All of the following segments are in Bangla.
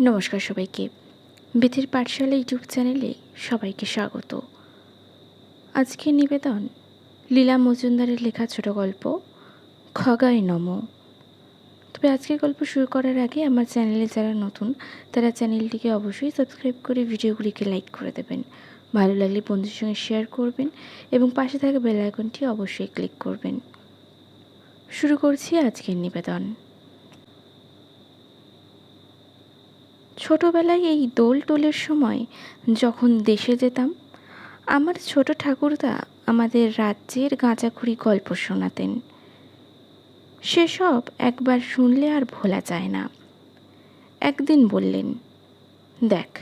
নমস্কার সবাইকে। বেথের পাঠশালা ইউটিউব চ্যানেলে সবাইকে স্বাগত। আজকের নিবেদন লীলা মজুমদারের লেখা ছোট গল্প, খগায় নম। তবে আজকের গল্প শুরু করার আগে আমার চ্যানেলে যারা নতুন, তারা চ্যানেলটিকে অবশ্যই সাবস্ক্রাইব করে ভিডিওগুলিকে লাইক করে দেবেন। ভালো লাগলে বন্ধুর সঙ্গে শেয়ার করবেন এবং পাশে থাকা বেল আইকনটি অবশ্যই ক্লিক করবেন। শুরু করছি আজকের নিবেদন। ছোটোবেলায় এই দোল টোলের সময় যখন দেশে যেতাম, আমার ছোট ঠাকুরদা আমাদের রাজ্যের গাঁজাখুরি গল্প শোনাতেন। সেসব একবার শুনলে আর ভোলা যায় না। একদিন বললেন, দেখ,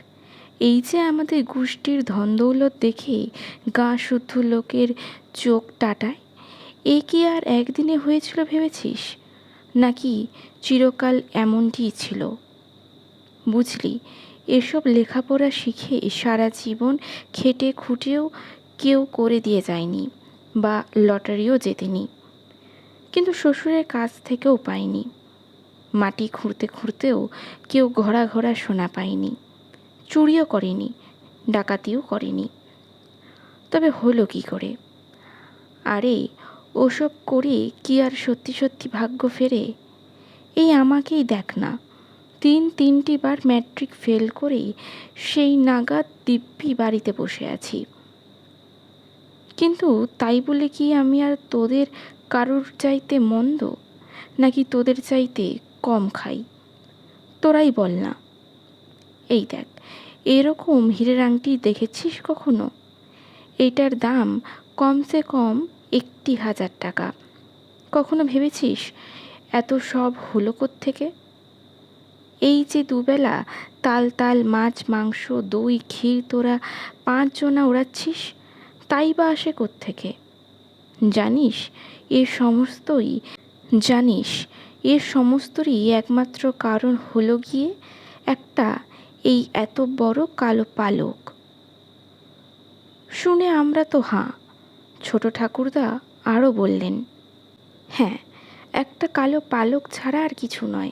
এই যে আমাদের গোষ্ঠীর ধনদৌলত দেখে গা শুদ্ধ লোকের চোখ টাটায়, এ কি আর একদিনে হয়েছিল ভেবেছিস? নাকি চিরকাল এমনটিই ছিল? বুঝলি, এসব লেখাপড়া শিখে সারা জীবন খেটে খুঁটেও কেউ করে দিয়ে যায়নি বা লটারিও জেতেনি। কিন্তু শ্বশুরের কাছ থেকেও পায়নি। মাটি খুঁড়তে খুঁড়তেও কেউ ঘোরা ঘোরা সোনা পায়নি। চুরিও করেনি, ডাকাতিও করেনি। তবে হলো কি করে? আরে, ওসব করে কি আর সত্যি সত্যি ভাগ্য ফেরে? এই আমাকেই দেখ না। তিন তিনটি বার ম্যাট্রিক ফেল করেই সেই নাগাদ দিব্যি বাড়িতে বসে আছি। কিন্তু তাই বলে কি আমি আর তোদের কারোর চাইতে মন্দ, নাকি তোদের চাইতে কম খাই? তোরাই বল না। এই দেখ, এরকম হীরের আংটি দেখেছিস কখনো? এইটার দাম কমসে কম একটি হাজার টাকা। কখনো ভেবেছিস এত সব হলো থেকে এই যে দুবেলা, তাল তাল, মাছ, মাংস, দই, ক্ষীর, তোরা পাঁচজনা ওড়াচ্ছিস তাই বা আসে থেকে জানিস, এ সমস্তই, জানিস এর সমস্তরই একমাত্র কারণ হলো গিয়ে একটা, এই এত বড় কালো পালক। শুনে আমরা তো হাঁ, ছোট ঠাকুরদা আরও বললেন হ্যাঁ একটা কালো পালক ছাড়া আর কিছু নয়।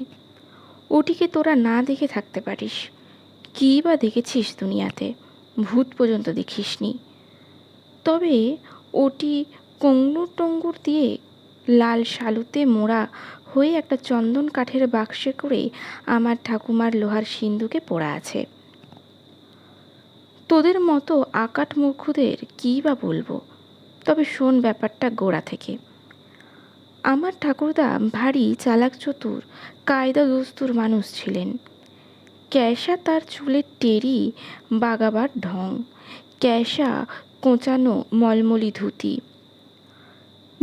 ওটিকে তোরা না দেখে থাকতে পারিস। কী বা দেখেছিস দুনিয়াতে? ভূত পর্যন্ত দেখিসনি। তবে ওটি কঙ্গুর টঙ্গুর দিয়ে লাল শালুতে মোড়া হয়ে একটা চন্দন কাঠের বাক্সে করে আমার ঠাকুমার লোহার সিন্ধুকে পড়া আছে। তোদের মতো আকাট মূর্খদের কী বা বলব? তবে শোন ব্যাপারটা গোড়া থেকে। আমার ঠাকুরদা ভারী চালাক চতুর, কায়দা দস্তুর মানুষ ছিলেন। ক্যাশা তার চুলের টেরি, বাগাবার ঢং। ক্যাশা কোঁচানো মলমলি ধুতি।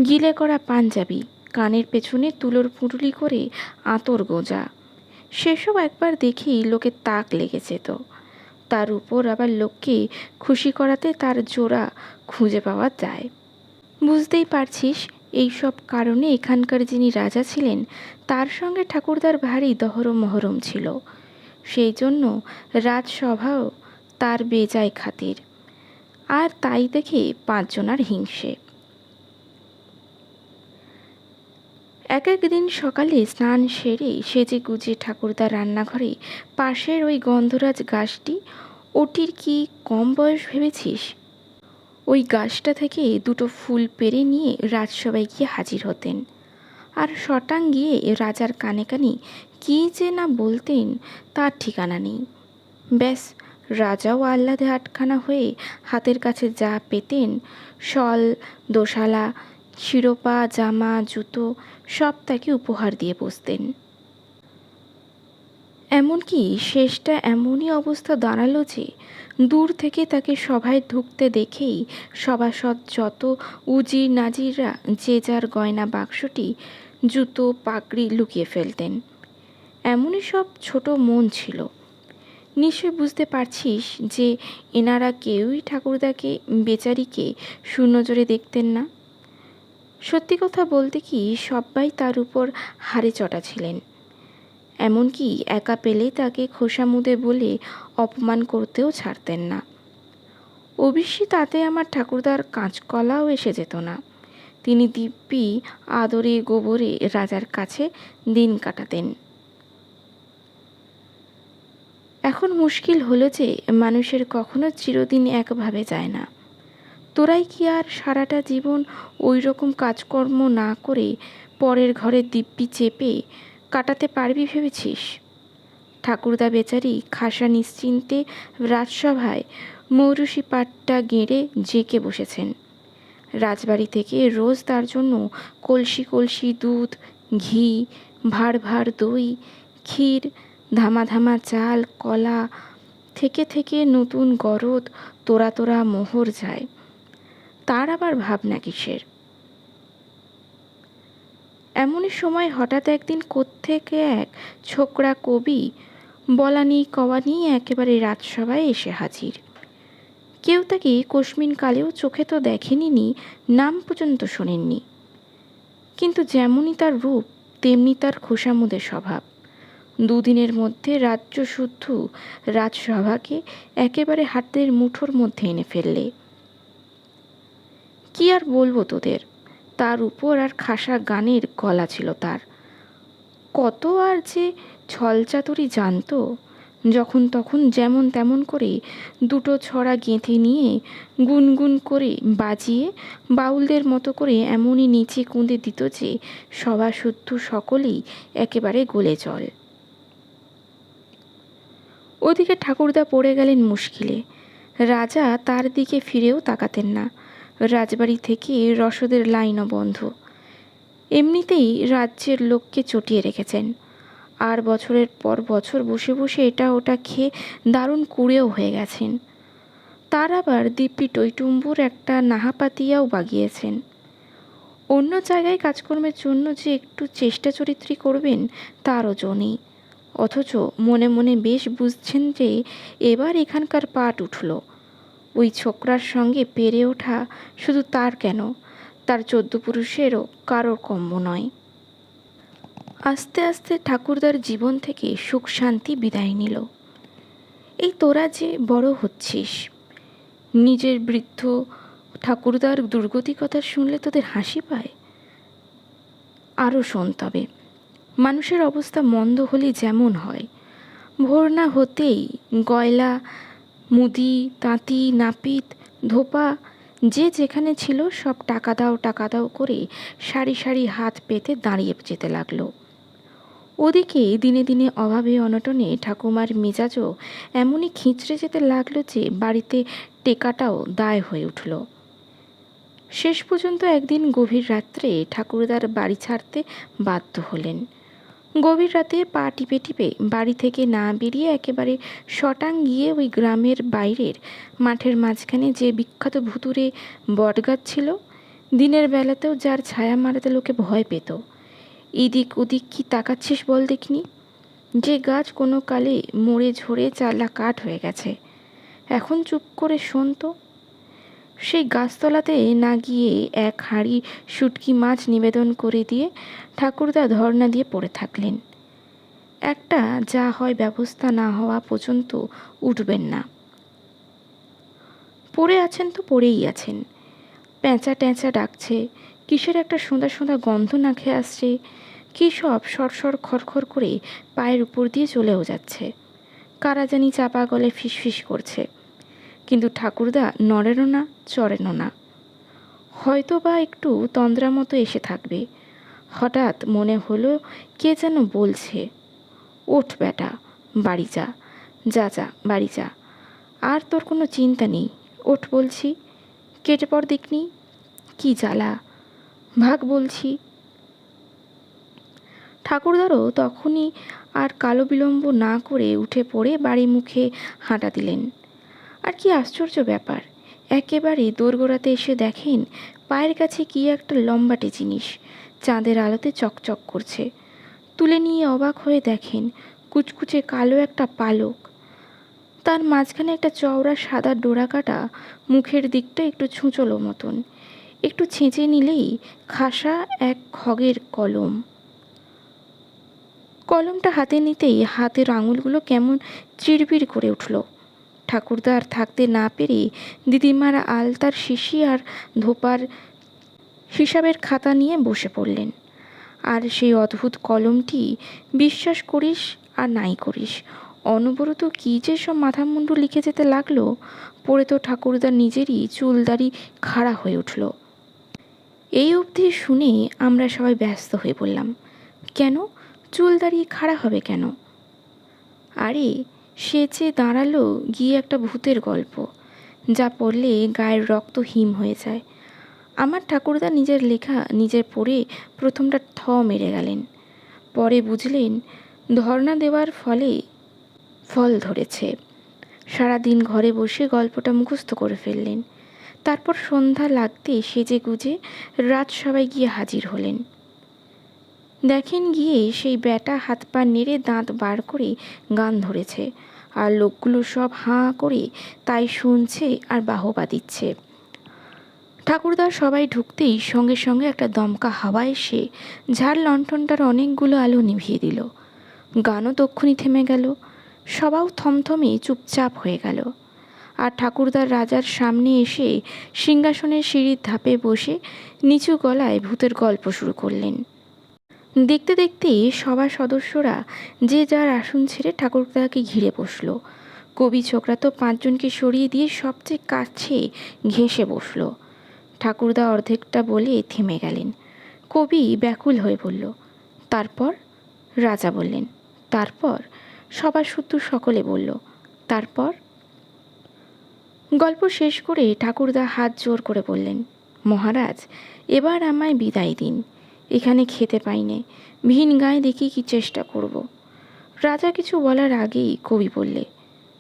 গিলে করা পাঞ্জাবি, কানের পেছনে তুলোর পুঁটুলি করে আঁতর গোঁজা। সেসব একবার দেখেই লোকে তাক লেগে যেত তার উপর আবার লোককে খুশি করাতে তার জোড়া খুঁজে পাওয়া যায়। বুঝতেই পারছিস এইসব কারণে এখানকার যিনি রাজা ছিলেন, তার সঙ্গে ঠাকুরদার ভারী দহরম মহরম ছিল। সেই জন্য রাজসভাও তার বেজায় খাতির। আর তাই দেখে পাঁচজনার হিংসে। এক একদিন সকালে স্নান সেরে সেজে গুজে ঠাকুরদার রান্নাঘরে পাশের ওই গন্ধরাজ গাছটি, ওটির কি কম বয়স ভেবেছিস? ওই গাছটা থেকে দুটো ফুল পেরে নিয়ে রাজসভায় গিয়ে হাজির হতেন। আর শটাং গিয়ে রাজার কানে কানে কী যে না বলতেন তার ঠিকানা নেই। ব্যাস, রাজাও আহ্লাদে আটখানা হয়ে হাতের কাছে যা পেতেন, শল, দোশালা, শিরোপা, জামা, জুতো, সব তাকে উপহার দিয়ে বসতেন। এমনকি শেষটা এমনই অবস্থা দাঁড়াল যে দূর থেকে তাকে সভায় ঢুকতে দেখেই সভাসদ যত উজির নাজিররা যে যার গয়না বাক্সটি, জুতো, পাগড়ি লুকিয়ে ফেলতেন। এমনই সব ছোট মন ছিল। নিশ্চয় বুঝতে পারছিস যে এনারা কেউই ঠাকুরদাকে, বেচারিকে শূন্যজোরে দেখতেন না। সত্যি কথা বলতে কি সবাই তার উপর হাড়ে চটা ছিলেন। এমনকি একা পেলে তাকে খোসামুদে বলে অপমান করতেও ছাড়তেন না। অবশ্যই তাতে আমার ঠাকুরদার কাঁচকলাও এসে যেত না। তিনি দিব্যি আদরে গোবরে রাজার কাছে দিন কাটাতেন। এখন মুশকিল হলো যে মানুষের কখনো চিরদিন একভাবে যায় না। তোরাই কি আর সারাটা জীবন ওই রকম কাজকর্ম না করে পরের ঘরে দিব্যি চেপে কাটাতে পারবি ভেবেছিস? ঠাকুরদা বেচারি খাসা নিশ্চিন্তে রাজসভায় মৌরুষি পাটটা গেঁড়ে জেঁকে বসেছেন। রাজবাড়ি থেকে রোজ তার জন্য কলসি কলসি দুধ, ঘি, ভাড় ভাড় দই, ক্ষীর ধামা ধামা চাল, কলা থেকে থেকে নতুন গরদ, তোরা তোরা মোহর যায়। তার আবার ভাবনা কিসের? এমনই সময় হঠাৎ একদিন কোত্থেকে এক ছোকরা কবি, বলানি কওয়ানি একেবারে রাজসভায় এসে হাজির। কেউ তাকে কস্মিন কালেও চোখে তো দেখেনি নাম পর্যন্ত শোনেননি। কিন্তু যেমনই তার রূপ, তেমনি তার খোসামুদে স্বভাব। দুদিনের মধ্যে রাজ্য শুদ্ধ রাজসভাকে একেবারে হাতের মুঠোর মধ্যে এনে ফেললে। কি আর বলব তোদের? তার উপর আর খাসা গানের গলা ছিল তার। কত আর যে ছলচাতুরি জানতো, যখন তখন যেমন তেমন করে দুটো ছড়া গেঁথে নিয়ে গুনগুন করে বাজিয়ে বাউলদের মতো করে এমনই নিচে কুঁদে দিত যে সভা শুদ্ধ সকলেই একেবারে গলে জল। ওদিকে ঠাকুরদা পড়ে গেলেন মুশকিলে। রাজা তার দিকে ফিরেও তাকাতেন না। রাজবাড়ি থেকে রসদের লাইনও বন্ধ। এমনিতেই রাজ্যের লোককে চটিয়ে রেখেছেন। আর বছরের পর বছর বসে বসে এটা ওটা খেয়ে দারুণ কুড়েও হয়ে গেছেন। তার আবার দিব্যি টইটুম্বুর একটা নাহাপাতিয়াও বাগিয়েছেন। অন্য জায়গায় কাজকর্মের জন্য যে একটু চেষ্টা চরিত্রী করবেন, তারও জো নেই। অথচ মনে মনে বেশ বুঝছেন যে এবার এখানকার পাট উঠল। ওই ছোকরার সঙ্গে পেরে ওঠা শুধু তার কেন? তার চোদ্দ পুরুষেরও কারোর কম্য নয়। আস্তে আস্তে ঠাকুরদার জীবন থেকে সুখ শান্তি বিদায় নিল। এই তোরা যে বড় হচ্ছিস, নিজের বৃদ্ধ ঠাকুরদার দুর্গতি কথা শুনলে তোদের হাসি পায়? আরও শোন তবে, মানুষের অবস্থা মন্দ হলে যেমন হয়, ভোর না হতেই গয়লা মুদি, তাঁতি, নাপিত, ধোপা, যে যেখানে ছিল সব টাকা দাও টাকা দাও করে সারি সারি হাত পেতে দাঁড়িয়ে যেতে লাগল। ওদিকে দিনে দিনে অভাবে অনটনে ঠাকুমার মেজাজও এমনই খিঁচড়ে যেতে লাগল যে বাড়িতে টেকাটাও দায় হয়ে উঠল। শেষ পর্যন্ত একদিন গভীর রাত্রে ঠাকুরদার বাড়ি ছাড়তে বাধ্য হলেন। গভীর রাতে পা টিপে টিপে বাড়ি থেকে না বেরিয়ে একেবারে শটাং গিয়ে ওই গ্রামের বাইরের মাঠের মাঝখানে যে বিখ্যাত ভুতুরে বটগাছ ছিল, দিনের বেলাতেও যার ছায়া মারাতে লোকে ভয় পেত। এদিক ওদিক কি তাকাচ্ছিস বল দেখিনি। যে গাছ কোনো কালে মরে ঝরে চালা কাঠ হয়ে গেছে। এখন চুপ করে শোন তো। সেই গাছতলাতে না গিয়ে এক হাঁড়ি শুটকি মাছ নিবেদন করে দিয়ে ঠাকুরদা ধর্না দিয়ে পড়ে থাকলেন। একটা যা হয় ব্যবস্থা না হওয়া পর্যন্ত উঠবেন না। পড়ে আছেন তো পড়েই আছেন। প্যাঁচা ট্যাঁচা ডাকছে, কিসের একটা সোঁদা সোঁদা গন্ধ না খেয়ে আসছে, কী সব সরসর খড়খড় করে পায়ের উপর দিয়ে চলেও যাচ্ছে। কারা জানি চাপা গলে ফিসফিস করছে। কিন্তু ঠাকুরদা নড়েনও না, চড়েনও না। হয়তো বা একটু তন্দ্রা মতো এসে থাকবে। হঠাৎ মনে হলো কে যেন বলছে, ওঠ বেটা বাড়ি যা যা যা, বাড়ি যা। আর তোর কোনো চিন্তা নেই, ওঠ বলছি। কেটে পর দেখনি, কি জ্বালা। ভাগ বলছি। ঠাকুরদারও তখনই আর কালো বিলম্ব না করে উঠে পড়ে বাড়ি মুখে হাঁটা দিলেন। আর কি আশ্চর্য ব্যাপার। একেবারে দোরগোড়াতে এসে দেখেন পায়ের কাছে কি একটা লম্বাটে জিনিস, চাঁদের আলোতে চকচক করছে। তুলে নিয়ে অবাক হয়ে দেখেন কুচকুচে কালো একটা পালক। তার মাঝখানে একটা চওড়া সাদা ডোরা কাটা মুখের দিকটা একটু ছুঁচলো মতন। একটু ছেঁচে নিলেই খাসা এক খগের কলম। কলমটা হাতে নিতেই হাতের আঙুলগুলো কেমন চিড়বিড় করে উঠল। ঠাকুরদা আর থাকতে না পেরে দিদিমার আলতার শিশি আর ধোপার হিসাবের খাতা নিয়ে বসে পড়লেন। আর সেই অদ্ভুত কলমটি, বিশ্বাস করিস আর নাই করিস, অনবরত কী যে সব মাথা মুন্ডু লিখে যেতে লাগল? পড়ে তো ঠাকুরদা নিজেরই চুলদারি খাড়া হয়ে উঠল। এই অবধি শুনে আমরা সবাই ব্যস্ত হয়ে পড়লাম। কেন? চুলদারি খাড়া হবে কেন? আরে সে যে দাঁড়াল গিয়ে একটা ভূতের গল্প, যা পড়লে গায়ের রক্ত হিম হয়ে যায়। আমার ঠাকুরদা নিজের লেখা নিজের পড়ে প্রথমটা থ মেরে গেলেন। পরে বুঝলেন, ধর্ণা দেওয়ার ফলে ফল ধরেছে। সারাদিন ঘরে বসে গল্পটা মুখস্থ করে ফেললেন। তারপর সন্ধ্যা লাগতে সেজে গুজে রাত সবাই গিয়ে হাজির হলেন। দেখেন গিয়ে সেই ব্যাটা হাত পা নেড়ে দাঁত বার করে গান ধরেছে। আর লোকগুলো সব হাঁ করে তাই শুনছে আর বাহবা দিচ্ছে। ঠাকুরদার সবাই ঢুকতেই সঙ্গে সঙ্গে একটা দমকা হাওয়া এসে ঝাড় লণ্ঠনটার অনেকগুলো আলো নিভিয়ে দিল। গানও তক্ষুনি থেমে গেল। সবাও থমথমে চুপচাপ হয়ে গেল। আর ঠাকুরদার রাজার সামনে এসে সিংহাসনের সিঁড়ির ধাপে বসে নিচু গলায় ভূতের গল্প শুরু করলেন। দেখতে দেখতে সবার সদস্যরা যে যার আসন ছেড়ে ঠাকুরদাকে ঘিরে বসল। কবি ছোকরা তো পাঁচজনকে সরিয়ে দিয়ে সবচেয়ে কাছে ঘেঁষে বসল। ঠাকুরদা অর্ধেকটা বলে থেমে গেলেন। কবি ব্যাকুল হয়ে বলল, তারপর? রাজা বললেন, তারপর? সবার শুদ্ধ সকলে বলল, তারপর? গল্প শেষ করে ঠাকুরদা হাত জোর করে বললেন, মহারাজ, এবার আমায় বিদায় দিন। এখানে খেতে পাইনে। ভিন গায়ে দেখি কি চেষ্টা করব। রাজা কিছু বলার আগেই কবি বললে,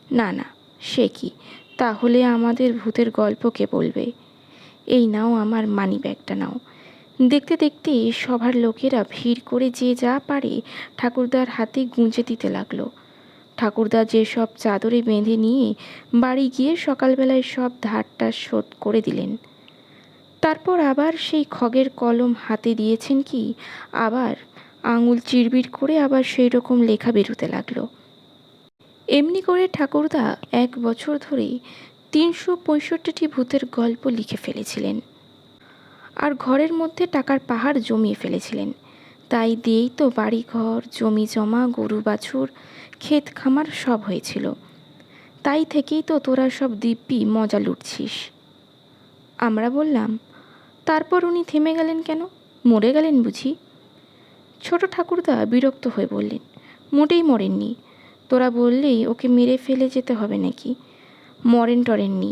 না না, সে কি? তাহলে আমাদের ভূতের গল্প কে বলবে? এই নাও আমার মানি ব্যাগটা নাও। দেখতে দেখতে সভার লোকেরা ভিড় করে যে যা পারে ঠাকুরদার হাতে গুঁজে দিতে লাগল। ঠাকুরদা যেসব চাদরে বেঁধে নিয়ে বাড়ি গিয়ে সকালবেলায় সব ধারটা শোধ করে দিলেন। তারপর আবার সেই খগের কলম হাতে দিয়েছেন কি? আবার আঙুল চিরবির করে আবার সেই রকম লেখা বেরোতে লাগল। এমনি করে ঠাকুরদা এক বছর ধরে তিনশো পঁয়ষট্টিটি ভূতের গল্প লিখে ফেলেছিলেন। আর ঘরের মধ্যে টাকার পাহাড় জমিয়ে ফেলেছিলেন। তাই দিয়েই তো বাড়ি ঘর জমি জমা গরু বাছুর ক্ষেত খামার সব হয়েছিল। তাই থেকেই তো তোরা সব দিব্যি মজা লুটছিস। আমরা বললাম তারপর উনি থেমে গেলেন কেন? মরে গেলেন বুঝি? ছোট ঠাকুরদা বিরক্ত হয়ে বললেন, মোটেই মরেননি। তোরা বললেই ওকে মেরে ফেলে যেতে হবে নাকি? মরেন টরেননি।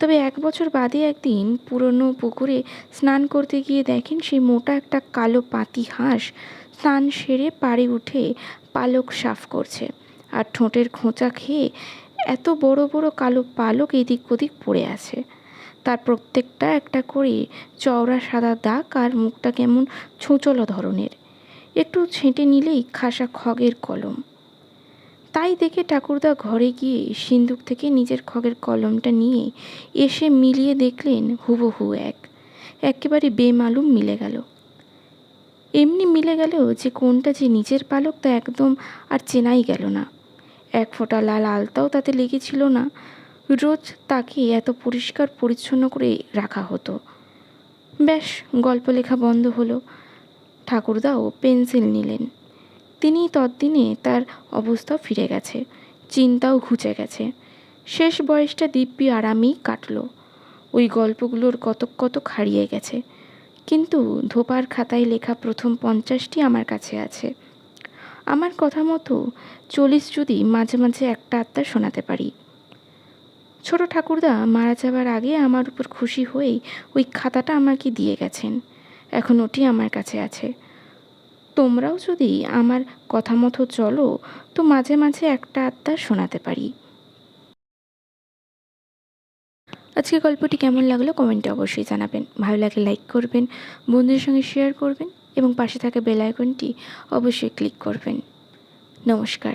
তবে এক বছর বাদে একদিন পুরনো পুকুরে স্নান করতে গিয়ে দেখেন সেই মোটা একটা কালো পাতি হাঁস স্নান সেরে পাড়ে উঠে পালক সাফ করছে আর ঠোঁটের খোঁচা খেয়ে এত বড় বড় কালো পালক এদিক ওদিক পড়ে আছে। তার প্রত্যেকটা একটা করে চওড়া সাদা দাগ আর মুখটা কেমন ছোঁচলো ধরনের। একটু ছেঁটে নিলেই খাসা খগের কলম। তাই দেখে ঠাকুরদা ঘরে গিয়ে সিন্দুক থেকে নিজের খগের কলমটা নিয়ে এসে মিলিয়ে দেখলেন হুবহু এক। একেবারে বেমালুম মিলে গেল। এমনি মিলে গেল যে কোনটা যে নিজের পালক তা একদম আর চেনাই গেল না। এক ফোঁটা লাল আলতাও তাতে লেগেছিল না। রোজ তাকে এত পরিষ্কার পরিচ্ছন্ন করে রাখা হতো। ব্যাস গল্প লেখা বন্ধ হলো। ঠাকুরদাও পেন্সিল নিলেন। তিনি তদ্দিনে তার অবস্থা ফিরে গেছে, চিন্তাও ঘুচে গেছে। শেষ বয়সটা দিব্যি আরামেই কাটল। ওই গল্পগুলোর কতক কত হারিয়ে গেছে। কিন্তু ধোপার খাতায় লেখা প্রথম পঞ্চাশটি আমার কাছে আছে। আমার কথা মতো চল্লিশ যদি মাঝে মাঝে একটা আত্মা শোনাতে পারি। ছোট ঠাকুরদা মারা যাবার আগে আমার উপর খুশি হয়েই ওই খাতাটা আমাকে দিয়ে গেছেন। এখন ওটি আমার কাছে আছে। তোমরাও যদি আমার কথা মতো চলো, তো মাঝে মাঝে একটা আত্মা শোনাতে পারি। আজকে গল্পটি কেমন লাগল কমেন্টে অবশ্যই জানাবেন। ভালো লাগলে লাইক করবেন, বন্ধুদের সঙ্গে শেয়ার করবেন এবং পাশে থাকা বেল আইকনটি অবশ্যই ক্লিক করবেন। নমস্কার।